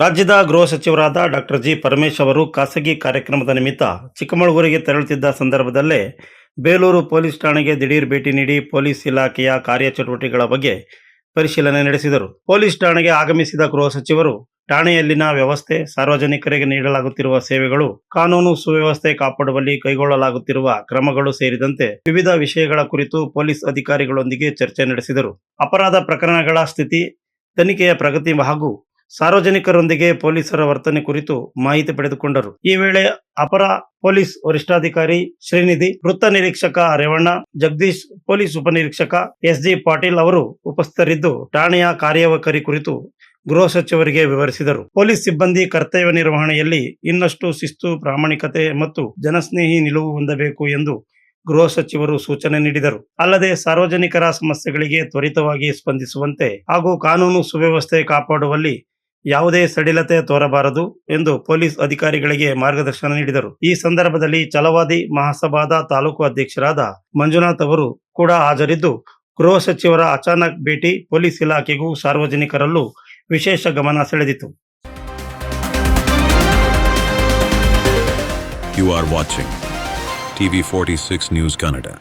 ರಾಜ್ಯದ ಗೃಹ ಸಚಿವರಾದ ಡಾಕ್ಟರ್ ಜಿ ಪರಮೇಶ್ ಅವರು ಖಾಸಗಿ ಕಾರ್ಯಕ್ರಮದ ನಿಮಿತ್ತ ಚಿಕ್ಕಮಗಳೂರಿಗೆ ತೆರಳುತ್ತಿದ್ದ ಸಂದರ್ಭದಲ್ಲೇ ಬೇಲೂರು ಪೊಲೀಸ್ ಠಾಣೆಗೆ ದಿಢೀರ್ ಭೇಟಿ ನೀಡಿ ಪೊಲೀಸ್ ಇಲಾಖೆಯ ಕಾರ್ಯಚಟುವಟಿಕೆಗಳ ಬಗ್ಗೆ ಪರಿಶೀಲನೆ ನಡೆಸಿದರು. ಪೊಲೀಸ್ ಠಾಣೆಗೆ ಆಗಮಿಸಿದ ಗೃಹ ಸಚಿವರು, ಠಾಣೆಯಲ್ಲಿನ ವ್ಯವಸ್ಥೆ, ಸಾರ್ವಜನಿಕರಿಗೆ ನೀಡಲಾಗುತ್ತಿರುವ ಸೇವೆಗಳು, ಕಾನೂನು ಸುವ್ಯವಸ್ಥೆ ಕಾಪಾಡುವಲ್ಲಿ ಕೈಗೊಳ್ಳಲಾಗುತ್ತಿರುವ ಕ್ರಮಗಳು ಸೇರಿದಂತೆ ವಿವಿಧ ವಿಷಯಗಳ ಕುರಿತು ಪೊಲೀಸ್ ಅಧಿಕಾರಿಗಳೊಂದಿಗೆ ಚರ್ಚೆ ನಡೆಸಿದರು. ಅಪರಾಧ ಪ್ರಕರಣಗಳ ಸ್ಥಿತಿ, ತನಿಖೆಯ ಪ್ರಗತಿ ಹಾಗೂ ಸಾರ್ವಜನಿಕರೊಂದಿಗೆ ಪೊಲೀಸರ ವರ್ತನೆ ಕುರಿತು ಮಾಹಿತಿ ಪಡೆದುಕೊಂಡರು. ಈ ವೇಳೆ ಅಪರ ಪೊಲೀಸ್ ವರಿಷ್ಠಾಧಿಕಾರಿ ಶ್ರೀನಿಧಿ, ವೃತ್ತ ನಿರೀಕ್ಷಕ ರೇವಣ್ಣ, ಜಗದೀಶ್, ಪೊಲೀಸ್ ಉಪನಿರೀಕ್ಷಕ ಎಸ್ ಜಿ ಪಾಟೀಲ್ ಅವರು ಉಪಸ್ಥಿತರಿದ್ದು, ಠಾಣೆಯ ಕಾರ್ಯವಕರಿ ಕುರಿತು ಗೃಹ ಸಚಿವರಿಗೆ ವಿವರಿಸಿದರು. ಪೊಲೀಸ್ ಸಿಬ್ಬಂದಿ ಕರ್ತವ್ಯ ನಿರ್ವಹಣೆಯಲ್ಲಿ ಇನ್ನಷ್ಟು ಶಿಸ್ತು, ಪ್ರಾಮಾಣಿಕತೆ ಮತ್ತು ಜನಸ್ನೇಹಿ ನಿಲುವು ಹೊಂದಬೇಕು ಎಂದು ಗೃಹ ಸಚಿವರು ಸೂಚನೆ ನೀಡಿದರು. ಅಲ್ಲದೆ ಸಾರ್ವಜನಿಕರ ಸಮಸ್ಯೆಗಳಿಗೆ ತ್ವರಿತವಾಗಿ ಸ್ಪಂದಿಸುವಂತೆ ಹಾಗೂ ಕಾನೂನು ಸುವ್ಯವಸ್ಥೆ ಕಾಪಾಡುವಲ್ಲಿ ಯಾವುದೇ ಸಡಿಲತೆ ತೋರಬಾರದು ಎಂದು ಪೊಲೀಸ್ ಅಧಿಕಾರಿಗಳಿಗೆ ಮಾರ್ಗದರ್ಶನ ನೀಡಿದರು ಈ ಸಂದರ್ಭದಲ್ಲಿ ಚಲವಾದಿ ಮಹಾಸಭಾದ ತಾಲೂಕು ಅಧ್ಯಕ್ಷರಾದ ಮಂಜುನಾಥ್ ಅವರು ಕೂಡ ಹಾಜರಿದ್ದು, ಗೃಹ ಸಚಿವರ ಅಚಾನಕ್ ಭೇಟಿ ಪೊಲೀಸ್ ಇಲಾಖೆಗೂ ಸಾರ್ವಜನಿಕರಲ್ಲೂ ವಿಶೇಷ ಗಮನ ಸೆಳೆದಿತು You are watching TV46 News Kannada.